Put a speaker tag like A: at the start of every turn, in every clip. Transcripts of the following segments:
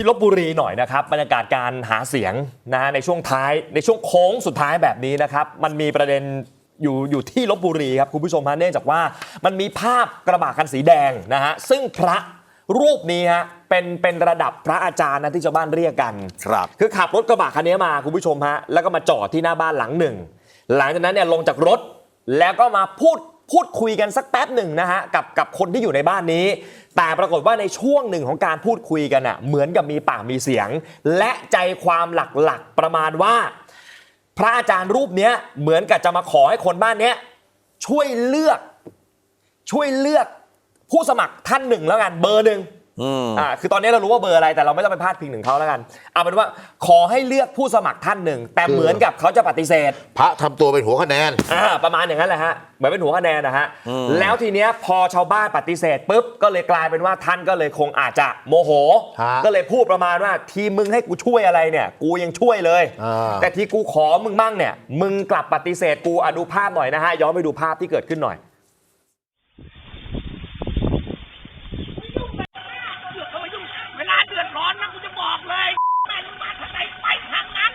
A: ที่ลบบุรีหน่อยนะครับบรรยากาศการหาเสียงนะฮะในช่วงท้ายในช่วงโค้งสุดท้ายแบบนี้นะครับ มันมีประเด็นอยู่อยู่ที่ลบบุรีครับคุณผู้ชมฮะเนื่องจากว่ามันมีภาพกระบะคันสีแดงนะฮะซึ่งพระรูปนี้ฮะเป็นเป็นระดับพระอาจารย์นะที่ชาวบ้านเรียกกัน
B: ครับ
A: คือขับรถกระบะคันนี้มาคุณผู้ชมฮะแล้วก็มาจอดที่หน้าบ้านหลังหนึ่ง หลังจากนั้นเนี่ยลงจากรถแล้วก็มาพูด พูดคุยกันสักแป๊บหนึ่งนะฮะกับกับคนที่อยู่ในบ้านนี้ แต่ปรากฏว่าในช่วงหนึ่งของการพูดคุยกันอะเหมือนกับมีปากมีเสียง และใจความหลักๆประมาณว่า พระอาจารย์รูปเนี้ยเหมือนกับจะมาขอให้คนบ้านเนี้ยช่วยเลือกช่วยเลือกผู้สมัครท่านหนึ่งแล้วกันเบอร์หนึ่ง
B: อืม
A: อ่าคือตอนนี้เรารู้ว่าเบอร์อะไรแต่เราไม่ต้องไปพาดพิงถึงเขาแล้วกันเอาเป็นว่าขอให้เลือกผู้สมัครท่านหนึ่ง แต่
C: คือ
A: เหมือนกับเขาจะปฏิเสธ
C: พระทำตัวเป็นหัวคะแนน
A: อ่าประมาณอย่างนั้นแหละฮะเหมือนเป็นหัวคะแนนนะฮะ
B: อืม
A: แล้วทีเนี้ยพอชาวบ้านปฏิเสธปุ๊บก็เลยกลายเป็นว่าท่านก็เลยคงอาจจะโมโห
C: ฮะ
A: ก็เลยพูดประมาณว่าทีมึงให้กูช่วยอะไรเนี่ย กูยังช่วยเลย
C: อ่า
A: แต่ที่กูขอมึงมั่งเนี่ย มึงกลับปฏิเสธกูอะดูภาพหน่อยนะฮะย้อนไปดูภาพที่เกิดขึ้นหน่อย
D: เขามายุ่งเวลาเดือดร้อนนะกูจะบอกเลยแม่งมาทางไหนไปทางนั้น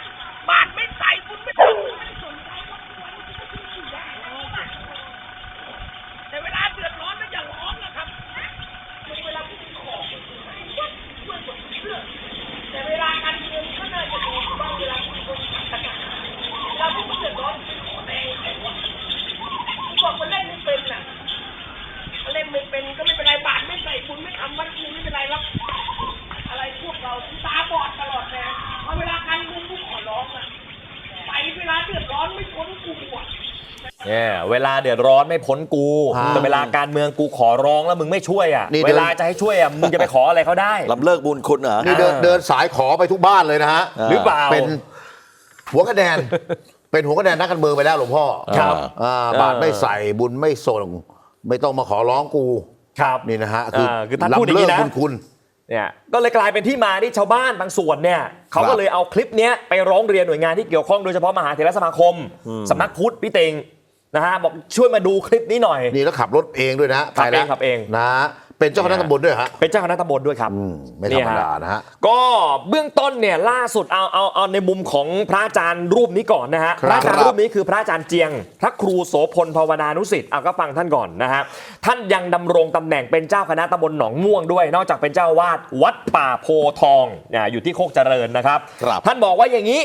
D: บาทไม่ใส่คุณไม่ต้องไม่สนใจว่าคุณจะอยู่ได้แต่เวลาเดือดร้อนนะอย่าร้อนนะครับเวลาที่ขอช่วยหมดเรื่องแต่เวลาการเมืองก็น่าจะดีบ้างเวลาคุณคนตัดกันเวลาที่มันเดือดร้อนขอแรงแต่ว่าบอกคนเล่นไม่เป็นน่ะ เล่นไม่เป็นก็ไม่เป็นไรบาทไม่ใส่บุญไม่ทำวัดนี้ไม่เป็นไรหรอกอะไรพวกเราตาบอดตลอดแน่เอาเวลาการเมืองกูขอร้องอะไปเวลาเดือดร้อนไม่พ้นกูอะ
A: เนี่ยเวลาเดือดร้อนไม่พ้นกู
C: อ่า
A: แต่เวลาการเมืองกูขอร้องแล้วมึงไม่ช่วยอะ
C: นี่เดิน
A: เวลาจะให้ช่วยอะมึงจะไปขออะไรเขาได้
B: ลำเลิกบุญคุณเหรอ
C: นี่เดิน
A: อ่า
C: เดินสายขอไปทุกบ้านเลยนะฮะ
B: อ่า
A: หรือเปล่า
C: เป็นหัวคะแนน เป็นหัวคะแนนนักการเมืองไปแล้วหลวงพ่อ
A: ครับ
C: อ่าบาทไม่ใส่บุญไม่ส่ง ไม่ต้องมาขอร้องกู
A: ครับ
C: นี่นะฮะ
A: อ่าคือท่านพูดอย่างนี้
C: ลำ
A: นะ
C: เลิกบุญคุณ
A: เนี่ยก็เลยกลายเป็นที่มาที่ชาวบ้านบางส่วนเนี่ยเขา
C: ครั
A: ก็
C: บ
A: เลยเอาคลิปเนี้ยไปร้องเรียนหน่วยงานที่เกี่ยวข้องโดยเฉพาะมหาเถรสมาคมสำนักพุทธพี่เต็ง นะฮะบอกช่วยมาดูคลิปนี้หน่อย
C: นี่แล้วขับรถเองด้วยนะ
A: ขับเอง
C: ไปแล้ว
A: ขับเอง
C: นะเป็นเจ้าคณะตำบลด้วยฮะ
A: เป็นเจ้าคณะตำบลด้วยครับ
C: อืมไม่ธรรมดานะฮะ
A: ก็เบื้องต้นเนี่ยล่าสุดเอาเอาเอาในมุมของพระอาจารย์รูปนี้ก่อนนะฮะ
C: ครับ
A: พระอาจารย์รูปนี้คือพระอาจารย์เจียง พระครูโสพลภาวนานุสิทธิ์เอาก็ฟังท่านก่อนนะฮะท่านยังดำรงตำแหน่งเป็นเจ้าคณะตำบลหนองม่วงด้วย นอกจากเป็นเจ้าอาวาดวัดป่าโพทองเนี่ยอยู่ที่โคกเจริญนะครับ
B: ครับ
A: ท่านบอกว่าอย่างนี้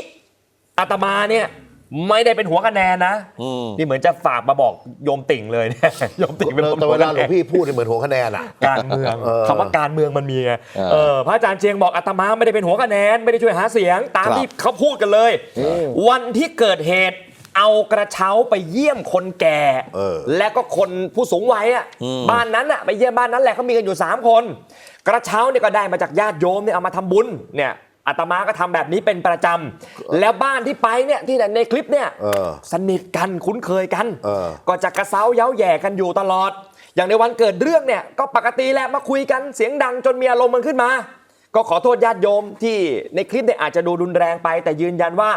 A: อาตมาเนี่ย ไม่ได้เป็นหัวคะแนนนะ
B: อืม
A: นี่เหมือนจะฝากมาบอกโยมติ่งเลยเนี่ย โยมติ่งเป็น
C: แต่เวลาหลวงพี่พูดเนี่ยเหมือนหัวคะแนนอะ
A: การเมือง
C: เออ
A: คำว่าการเมืองมันมีไง
B: เออ
A: เออพระอาจารย์เจียงบอกอาตมาไม่ได้เป็นหัวคะแนน ไม่ได้ช่วยหาเสียง ตาม
B: ครับ
A: ที่เขาพูดกันเลย วันที่เกิดเหตุเอากระเช้าไปเยี่ยมคนแก่
C: เออ
A: และก็คนผู้สูงวัยอะ
B: อืม
A: บ้านนั้นอะไปเยี่ยมบ้านนั้นแหละเขามีกันอยู่ 3 คน กระเช้าเนี่ยก็ได้มาจากญาติโยมเนี่ยเอามาทำบุญเนี่ย อาตมาก็ทำแบบนี้เป็นประจำแล้วบ้านที่ไปเนี่ยที่ในคลิปเนี่ย
C: เออ
A: สนิทกันคุ้นเคยกัน
C: เออ
A: ก็จะกระเซ้าเย้าแย่กันอยู่ตลอด อย่างในวันเกิดเรื่องเนี่ยก็ปกติแหละมาคุยกันเสียงดังจนมีอารมณ์มันขึ้นมา ก็ขอโทษญาติโยมที่ในคลิปเนี่ยอาจจะดูรุนแรงไป แต่ยืนยันว่า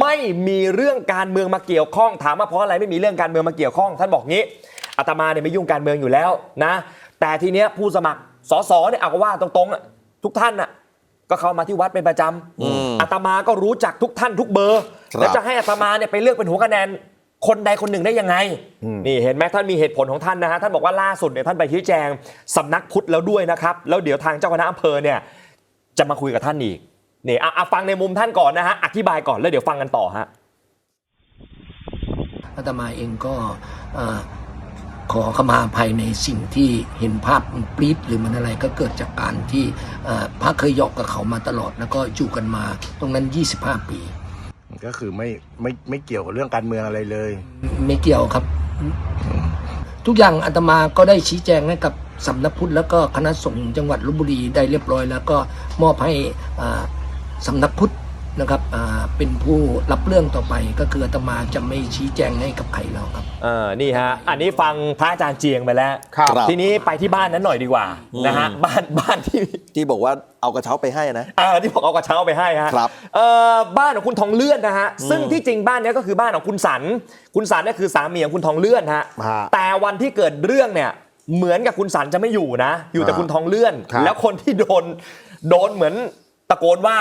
A: ไม่มีเรื่องการเมืองมาเกี่ยวข้องถามว่าเพราะอะไรไม่มีเรื่องการเมืองมาเกี่ยวข้องท่านบอกงี้อาตมาเนี่ยไม่ยุ่งการเมืองอยู่แล้วนะ แต่ทีเนี้ยผู้สมัครสสเนี่ยเอาก็ว่าตรงๆอะทุกท่านน่ะ ก็เข้ามาที่วัดเป็นประจ
B: อืมำ
A: อาตมาก็รู้จักทุกท่านทุกเบอร์
B: ครับ
A: แล้วจะให้อาตมาเนี่ยไปเลือกเป็นหัวคะแนนคนใดคนหนึ่งได้ยังไง นี่เห็นไหมท่านมีเหตุผลของท่านนะฮะท่านบอกว่าล่าสุดเนี่ยท่านไปชี้แจงสำนักพุทธแล้วด้วยนะครับ แล้วเดี๋ยวทางเจ้าคณะอำเภอเนี่ยจะมาคุยกับท่านอีกนี่อะอะฟังในมุมท่านก่อนนะฮะอธิบายก่อนแล้วเดี๋ยวฟังกันต่อฮะ
E: อาตมาเองก็เอ่อ ขอขมาภายในสิ่งที่เห็นภาพมันปรี๊ดหรือมันอะไรก็เกิดจากการที่เอ่อพระเคยหยอกกับเขามาตลอดแล้วก็อยู่กันมาตรงนั้น 25 ปี
F: ก็คือไม่ไม่ไม่เกี่ยวกับเรื่องการเมืองอะไรเลย
E: ไม่เกี่ยวครับ ทุกอย่างอาตมาก็ได้ชี้แจงให้กับสำนักพุทธแล้วก็คณะสงฆ์จังหวัดลบบุรีได้เรียบร้อย แล้วก็มอบให้อ่าสำนักพุทธ นะครับอ่าเป็นผู้รับเรื่องต่อไปก็คืออาตมาจะไม่ชี้แจงให้กับใครแล้วครับ
A: เออนี่ฮะอันนี้ฟังพระอาจารย์เจียงไปแล้ว
B: ครับ
A: ทีนี้ไปที่บ้านนั้นหน่อยดีกว่า
B: อืม
A: นะฮะบ้านบ้านที่
B: ที่บอกว่าเอากระเช้าไปให้นะ
A: อ่าที่ผมเอากระเช้าไปให้ฮะ
B: ครับ
A: เอ่อบ้านของคุณทองเลื่อนนะฮะซึ่งที่จริงบ้านเนี้ยก็คือบ้านของคุณสัน คุณสันเนี่ยคือสามีของคุณทองเลื่อนฮะ
C: ฮะ
A: แต่วันที่เกิดเรื่องเนี่ยเหมือนกับคุณสันจะไม่อยู่นะ อยู่แต่
C: ฮะ
A: คุณทองเลื่อน
C: ครับ
A: แล้วคนที่โดนโดนเหมือนตะโกนว่า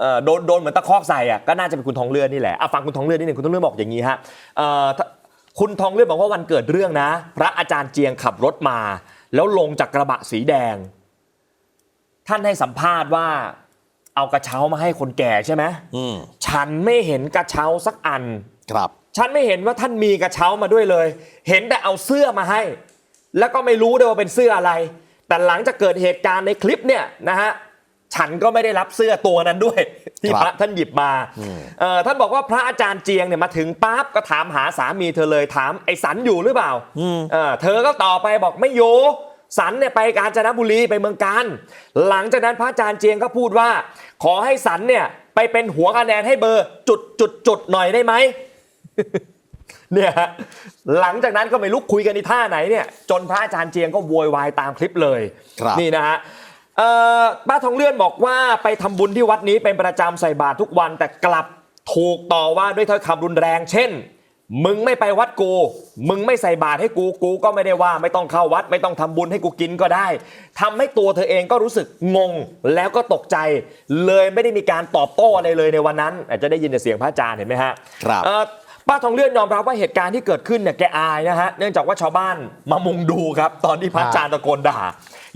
A: เอ่อโดนโดนเหมือนตะคอกใส่อะก็น่าจะเป็นคุณทองเลือดนี่แหละอะฟังคุณทองเลือดนิดหนึ่งคุณทองเลือดบอกอย่างนี้ฮะเอ่อถ้าคุณทองเลือดบอกว่าวันเกิดเรื่องนะ พระอาจารย์เจียงขับรถมา แล้วลงจากกระบะสีแดง ท่านให้สัมภาษณ์ว่า เอากระเช้ามาให้คนแก่ใช่ไหม
B: อืม
A: ฉันไม่เห็นกระเช้าสักอัน
B: ครับ
A: ฉันไม่เห็นว่าท่านมีกระเช้ามาด้วยเลย เห็นแต่เอาเสื้อมาให้ แล้วก็ไม่รู้ด้วยว่าเป็นเสื้ออะไร แต่หลังจากเกิดเหตุการณ์ในคลิปเนี่ยนะฮะ ฉันก็ไม่ได้รับเสื้อตัวนั้นด้วย ที่
B: ครับ
A: พระท่านหยิบมาเอ่อท่านบอกว่าพระอาจารย์เจียงเนี่ยมาถึงปั๊บก็ถามหาสามีเธอเลยถามไอ้สันอยู่หรือเปล่าเออเธอก็ตอบไปบอกไม่อยู่สันเนี่ยไปกาญจนบุรีไปเมืองการ หลังจากนั้นพระอาจารย์เจียงก็พูดว่า ขอให้สันเนี่ยไปเป็นหัวคะแนนให้เบอร์จุดจุดจุดหน่อยได้ไหมเนี่ยฮะหลังจากนั้นก็ไม่ลุกคุยกันในท่าไหนเนี่ย จนพระอาจารย์เจียงก็โวยวายตามคลิปเลย
B: ครับ
A: นี่นะฮะ เอ่อป้าทองเลื่อนบอกว่าไปทำบุญที่วัดนี้เป็นประจำใส่บาตรทุกวันแต่กลับถูกต่อว่าด้วยถ้อยคำรุนแรง เช่น มึงไม่ไปวัดกู มึงไม่ใส่บาตรให้กูกูก็ไม่ได้ว่าไม่ต้องเข้าวัด ไม่ต้องทำบุญให้กูกินก็ได้ทำให้ตัวเธอเองก็รู้สึกงงแล้วก็ตกใจ เลยไม่ได้มีการตอบโต้อะไรเลยในวันนั้นอาจจะได้ยินแต่เสียงพระอาจารย์เห็นไหมฮะ
B: ครับ
A: เอ่อป้าทองเลื่อนยอมรับว่าเหตุการณ์ที่เกิดขึ้นเนี่ยแกอายนะฮะเนื่องจากว่าชาวบ้านมามุงดูครับตอนที่พระอาจารย์ตะโกนด่า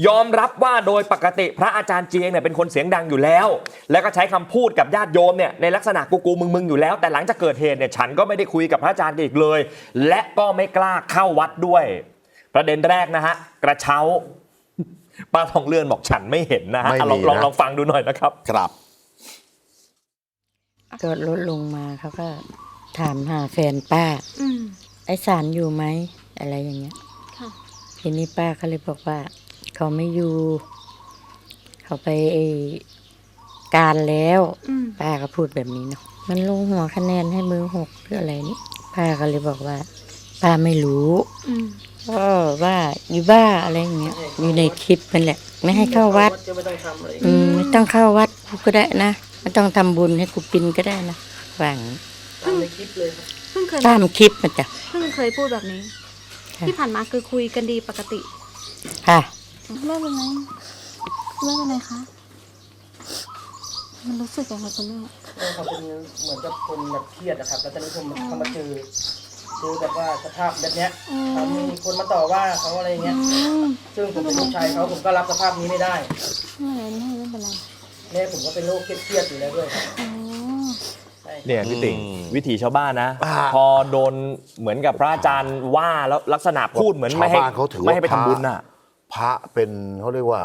A: ยอมรับว่าโดยปกติพระอาจารย์เจียงเนี่ยเป็นคนเสียงดังอยู่แล้ว แล้วก็ใช้คำพูดกับญาติโยมเนี่ยในลักษณะกูกูมึงมึงอยู่แล้ว แต่หลังจากเกิดเหตุเนี่ยฉันก็ไม่ได้คุยกับพระอาจารย์อีกเลย และก็ไม่กล้าเข้าวัดด้วย ประเด็นแรกนะฮะกระเช้าป้าทองเลื่อนบอกฉันไม่เห็นนะฮะ
C: ไม่
A: อะลอง
C: มี
A: ลอง
C: นะ
A: ลองฟังดูหน่อยนะครับ
B: ครับ
G: ก็รถลงมาเขาก็ถามหาแฟนป้า
H: อืม
G: ไอ้สารอยู่ไหมอะไรอย่างเงี้ย
H: ค่ะ
G: ทีนี้ป้าก็เลยบอกว่า เขาไม่อยู่ เขาไปไอ้การแล้ว
H: อืม
G: ป้าก็พูดแบบนี้เนาะมันลงหัวคะแนนให้มือหกหรืออะไรนี่ป้าก็เลยบอกว่าป้าไม่รู้
H: อืม
G: ก็ว่าอยู่บ้าอะไรอย่างเงี้ยอยู่ในคลิปมันแหละ ไม่ให้เข้าวัด อืมไม่ต้องเข้าวัดกูก็ได้นะไม่ต้องทำบุญให้กูปินก็ได้นะว่าอย่างนี้
H: เพิ่งเพิ่งเคย
G: ตามคลิปมันจ้ะ
H: เพิ่งเคยพูดแบบนี้
G: ค่ะ
H: ที่ผ่านมาคือคุยกันดีปกติ
G: ค่ะ
H: ไม่เป็นไรไม่เป็นไรคะมันรู้สึกยังไงคุณแม่
I: เขาเป็นเหมือนกับคนแบบเครียดนะครับ แล้วตอนนี้ผมเขามาเจอเจอแบบว่าสภาพแบบเนี้ย
H: อืม
I: เขามีคนมาต่อว่าเขาอะไรเงี้ย
H: อืม
I: ซึ่งผมเป็นลูกชายเขาผมก็รับสภาพนี้ไม่ได้
H: ไม่เป็นไรไม่เป็นไร
I: แม่ผมก็เป็นโรคเครียดๆอยู่แล้วด้วยครับ
H: อ๋อ
I: ใช่
A: เนี่ยพี่ติ่ง
B: อืม
A: วิถีชาวบ้านนะ
C: อ่า
A: พอโดนเหมือนกับพระอาจารย์ว่าแล้วลักษณะพูดเหมือนไม่ให้
C: ชาวบ้านเขาถือว่า
A: ไม่ให้ไป
C: พระ
A: ทำบุญน่ะ
C: พระเป็นเขาเรียกว่า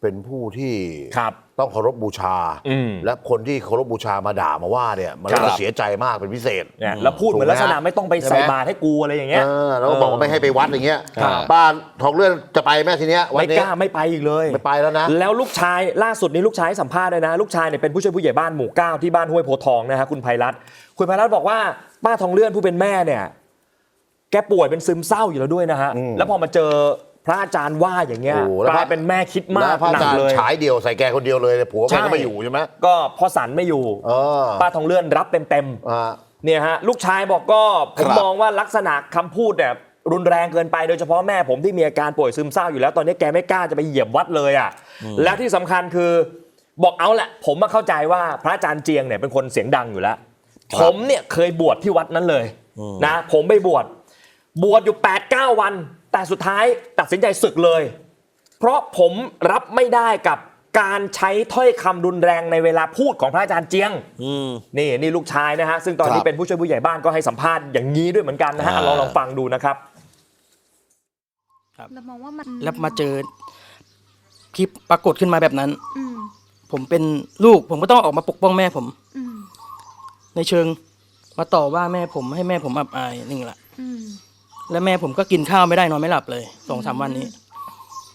C: เป็นผู้ที่
A: ครับ
C: ต้องเคารพบูชา
A: อืม
C: และคนที่เคารพบูชามาด่ามาว่าเนี่ย มัน
A: ครับ
C: ก็เสียใจมากเป็นพิเศษ
A: เนี่ยแล้วพูดเหมือนลักษณะไม่ต้องไปใส่บาตรให้กูอะไรอย่างเงี้ย
C: เออแล้วก็บอกว่าไม่ให้ไปวัดอย่างเงี้ย
A: ครับ
C: ป้าทองเลื่อนจะไปแม่ทีเนี้ยวัน
A: ไม่
C: นี้
A: กล้าไม่ไปอีกเลย
C: ไม่ไปแล้วนะ
A: แล้วลูกชายล่าสุดนี้ลูกชายให้สัมภาษณ์ด้วยนะ ลูกชายเนี่ยเป็นผู้ช่วยผู้ใหญ่บ้านหมู่เก้าที่บ้านห้วยโพธิ์ทองนะฮะคุณไพรัตน์คุณไพรัตน์บอกว่าป้าทองเลื่อนผู้เป็นแม่เนี่ย แกป่วยเป็นซึมเศร้าอยู่แล้วด้วยนะฮะ
C: อืม
A: แล้วพอมาเจอ พระอาจารย์ว่าอย่างเงี้ย
C: โอ้แล้ว
A: กลายเป็นแม่คิดมา
C: แล้
A: ก
C: วพระ
A: หนั
C: อากจารย์
A: เลย
C: ฉายเดียวใส่แกคนเดียวเลยผัว
A: ใช่
C: แกก็ไม่อยู่ใช่ไหม
A: ก็พอสันไม่อยู่
C: เออ
A: ป้าทองเลื่อนรับเต็มๆ
C: อ่า
A: เนี่ยฮะลูกชายบอกก็ผม
B: ครับ
A: มองว่าลักษณะคำพูดเนี่ยรุนแรงเกินไปโดยเฉพาะแม่ผมที่มีอาการป่วยซึมเศร้าอยู่แล้ว ตอนนี้แกไม่กล้าจะไปเหยียบวัดเลยอะแล้วที่สำคัญคือบอกเอาแหละ ผมมาเข้าใจว่าพระอาจารย์เจียงเนี่ยเป็นคนเสียงดังอยู่แล้ว
B: ครับ
A: ผมเนี่ยเคยบวชที่วัดนั้นเลยนะผมไปบวช บวชอยู่8 9วัน แต่สุดท้ายตัดสินใจศึกเลย เพราะผมรับไม่ได้กับการใช้ถ้อยคำรุนแรงในเวลาพูดของพระอาจารย์เจียง
B: อืม
A: นี่นี่ลูกชายนะฮะ ซึ่งตอนนี้
B: ครับ
A: เป็นผู้ช่วยผู้ใหญ่บ้านก็ให้สัมภาษณ์อย่างนี้ด้วยเหมือนกันนะฮะ
B: อ่า
A: ลองลองฟังดูนะครับ
H: เรามองว่ามัน
I: แล้วมาเจอคลิปปรากฏขึ้นมาแบบนั้น
H: อืม
I: ผมเป็นลูก ผมก็ต้องออกมาปกป้องแม่ผม
H: อืม
I: ในเชิง มาต่อว่าแม่ผมให้แม่ผมอับอายนี่แหละ
H: อืม
I: และแม่ผมก็กินข้าวไม่ได้นอนไม่หลับเลยสองสามวันนี้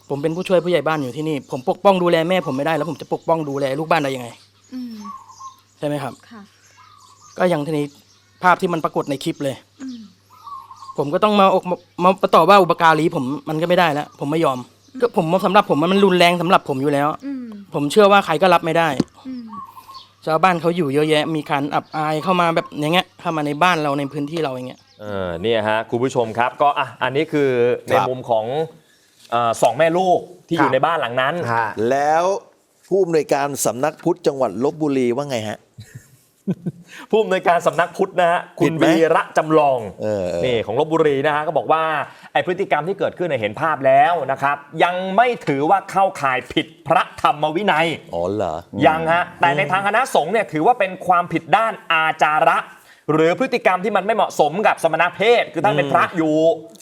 I: ผมเป็นผู้ช่วยผู้ใหญ่บ้านอยู่ที่นี่ ผมปกป้องดูแลแม่ผมไม่ได้แล้วผมจะปกป้องดูแลลูกบ้านได้ยังไง
H: อืม
I: ใช่ไหมครับ
H: ค่ะ
I: ก็อย่างทีนี้ภาพที่มันปรากฏในคลิปเลย
H: อืม
I: ผมก็ต้องมาอกมามามาต่อว่าอุปการีผมมันก็ไม่ได้แล้วผมไม่ยอม ก็ผมสำหรับผมมันมันรุนแรงสำหรับผมอยู่แล้ว
H: อืม
I: ผมเชื่อว่าใครก็รับไม่ได้
H: อืม
I: ชาวบ้านเขาอยู่เยอะแยะ มีการอับอายเข้ามาแบบอย่างเงี้ยเข้ามาในบ้านเราในพื้นที่เราอย่างเงี้ย
A: เออเนี่ยฮะคุณผู้ชมครับก็อะอันนี้คือใน
B: ครับ
A: มุมของเอ่อสองแม่ลูกที่อ
C: ครั
A: ยู่
C: บ
A: ในบ้านหลังนั้น
C: ฮะ
B: แล้วผู้อำนวยการสำนักพุทธจังหวัดลบบุรีว่าไงฮะ
A: ผู้อำนวยการสำนักพุทธนะฮะคุ
B: ผิ
A: ณ
B: ดไหม
A: วีระจำลอง
B: เออเออ
A: นี่ของลบบุรีนะฮะก็บอกว่าไอพฤติกรรมที่เกิดขึ้นเนยเห็นภาพแล้วนะครับ ยังไม่ถือว่าเข้าข่ายผิดพระธรรมวินัย
B: อ๋อเหรอ
A: ยังฮะ แต่ในทางคณะสงฆ์เนี่ยถือว่าเป็นความผิดด้านอาจาระ หรือพฤติกรรมที่มันไม่เหมาะสมกับสมณเพศ คือท่านเป็นพระอยู่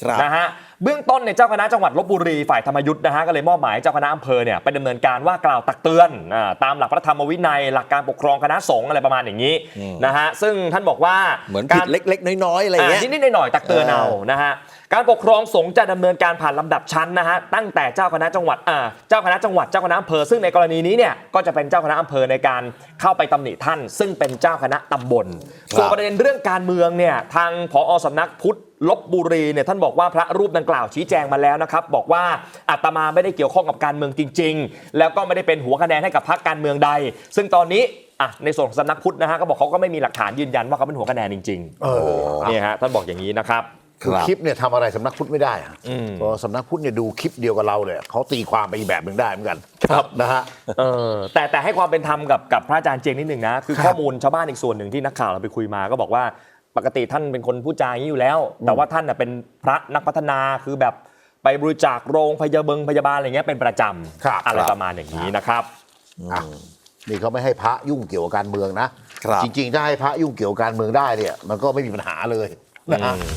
B: ครับ
A: นะฮะเบื้องต้นเนี่ยเจ้าคณะจังหวัดลบบุรีฝ่ายธรรมยุทธ์นะฮะก็เลยมอบหมายเจ้าคณะอำเภอเนี่ยไปดำเนินการว่ากล่าวตักเตือนอาตามหลักพระธรรมวินัย หลักการปกครองคณะสงฆ์อะไรประมาณอย่างนี้นะฮะซึ่งท่านบอกว่า
B: เหมือน
A: กา
B: ผิด
A: ร
B: เล็กๆ น้อยๆ อะไรอย่างเงี้ย
A: นิดนิดๆหน่อยๆตักเตือนเอา
B: เออ
A: นะฮะการปกครองสงฆ์จะดำเนินการผ่านลำดับชั้นนะฮะตั้งแต่เจ้าคณะจังหวัดอ่าเจ้าคณะจังหวัดเจ้าคณะอำเภอซึ่งในกรณีนี้เนี่ยก็จะเป็นเจ้าคณะอำเภอในการเข้าไปตำหนิท่าน ซึ่งเป็นเจ้าคณะตำบล
B: ครับ
A: ส่วนประเด็นเรื่องการเมืองเนี่ยทางผอสำนักพุทธลบบุรีเนี่ยท่านบอกว่าพระรูปดังกล่าวชี้แจงมาแล้วนะครับ บอกว่าอาตมาไม่ได้เกี่ยวข้องกับการเมืองจริง ๆ แล้วก็ไม่ได้เป็นหัวคะแนนให้กับพรรคการเมืองใด ซึ่งตอนนี้อะในส่วนของสำนักพุทธนะฮะก็บอกเขาก็ไม่มีหลักฐานยืนยันว่าเขาเป็นหัวคะแนนจริง
C: เออ
A: ๆเนี่ยฮะท่านบอกอย่างนี้นะครับ
C: คือ
B: ครับ
C: คลิปเนี่ยทำอะไรสำนักพุทธไม่ได้อะ
A: อืม
C: เพราะสำนักพุทธเนี่ยดูคลิปเดียวกับเราเลยเขาตีความไปอีกแบบหนึ่งได้เหมือนกันครับนะฮะ
A: เออแต่แต่ให้ความเป็นธรรมกับกับพระอาจารย์เจงนิดหนึ่งนะ คือ
C: ครับ
A: ข้อมูลชาวบ้านอีกส่วนหนึ่งที่นักข่าวเราไปคุยมาก็บอกว่าปกติท่านเป็นคนพูดจาอย่างนี้อยู่แล้ว แต่ว่าท่านน่ะเป็นพระนักพัฒนาคือแบบไปบริจาคโรงพยาบงพยาบาลอะไรเงี้ยเป็นประจ
C: ครับำ
A: อะไร
C: ครับ
A: ประมาณอย่างนี้นะครับ
C: อะนี่เขาไม่ให้พระยุ่งเกี่ยวกับการเมืองนะ
B: ครับ
C: จริงๆถ้าให้พระยุ่งเกี่ยวกับการเมืองได้เนี่ย มันก็ไม่มีปัญหาเลยนะฮะ
A: อืม